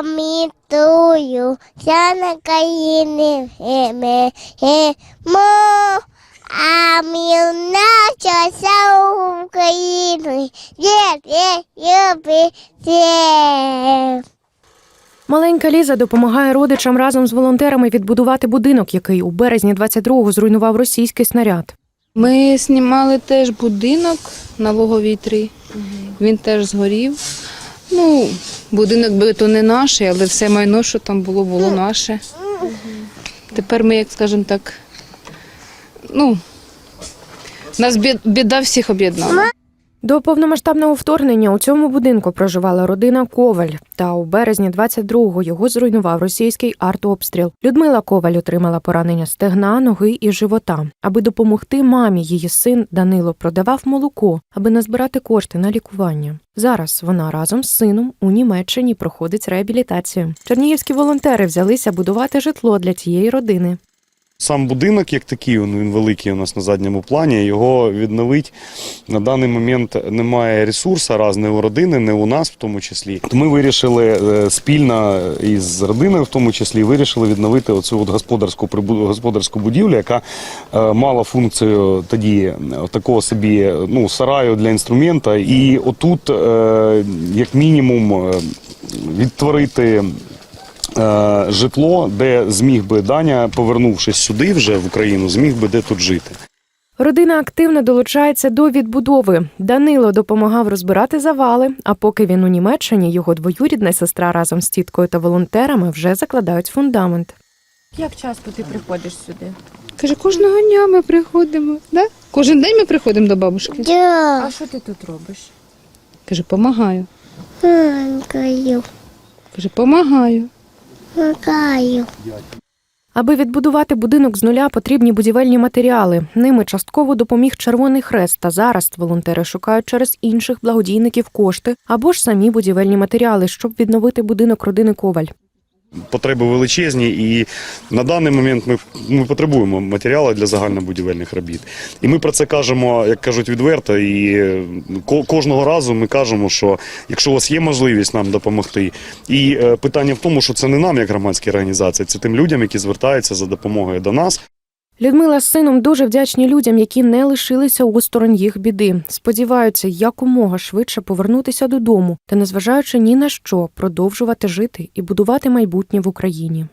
пам'ятаю, вся на країни гиме, гимо, а ми начався Україну, є, є, є. Маленька Ліза допомагає родичам разом з волонтерами відбудувати будинок, який у березні 22-го зруйнував російський снаряд. Ми знімали теж будинок на Логовій 3. Він теж згорів. Ну, будинок би то не наш, але все майно, що там було, було наше. Тепер ми, як скажемо так, ну, нас біда всіх об'єднала. До повномасштабного вторгнення у цьому будинку проживала родина Коваль. Та у березні 22-го його зруйнував російський артобстріл. Людмила Коваль отримала поранення стегна, ноги і живота. Аби допомогти мамі, її син Данило продавав молоко, аби назбирати кошти на лікування. Зараз вона разом з сином у Німеччині проходить реабілітацію. Чернігівські волонтери взялися будувати житло для цієї родини. Сам будинок, як такий, він він великий у нас на задньому плані. Його відновити на даний момент немає ресурсу, раз не у родини, не у нас в тому числі. То ми вирішили е, спільно із родиною, в тому числі, вирішили відновити оцю от господарську господарську будівлю, яка е, мала функцію тоді е, такого собі ну, сараю для інструмента. І отут, як мінімум, відтворити житло, де зміг би Даня, повернувшись сюди вже в Україну, зміг би де тут жити. Родина активно долучається до відбудови. Данило допомагав розбирати завали. А поки він у Німеччині, його двоюрідна сестра разом з тіткою та волонтерами вже закладають фундамент. Як часто ти приходиш сюди? Каже, кожного дня ми приходимо. Да? Кожен день ми приходимо до бабушки. Да, А що ти тут робиш? Каже, помагаю. Каже, помагаю. Макаю. Аби відбудувати будинок з нуля, потрібні будівельні матеріали. Ними частково допоміг Червоний Хрест. Та зараз волонтери шукають через інших благодійників кошти або ж самі будівельні матеріали, щоб відновити будинок родини Коваль. Потреби величезні, і на даний момент ми, ми потребуємо матеріалу для загальнобудівельних робіт. І ми про це кажемо, як кажуть, відверто. І ко- кожного разу ми кажемо, що якщо у вас є можливість нам допомогти, і е, питання в тому, що це не нам, як громадські організації, це тим людям, які звертаються за допомогою до нас. Людмила з сином дуже вдячні людям, які не лишилися осторонь їх біди. Сподіваються якомога швидше повернутися додому та, незважаючи ні на що, продовжувати жити і будувати майбутнє в Україні.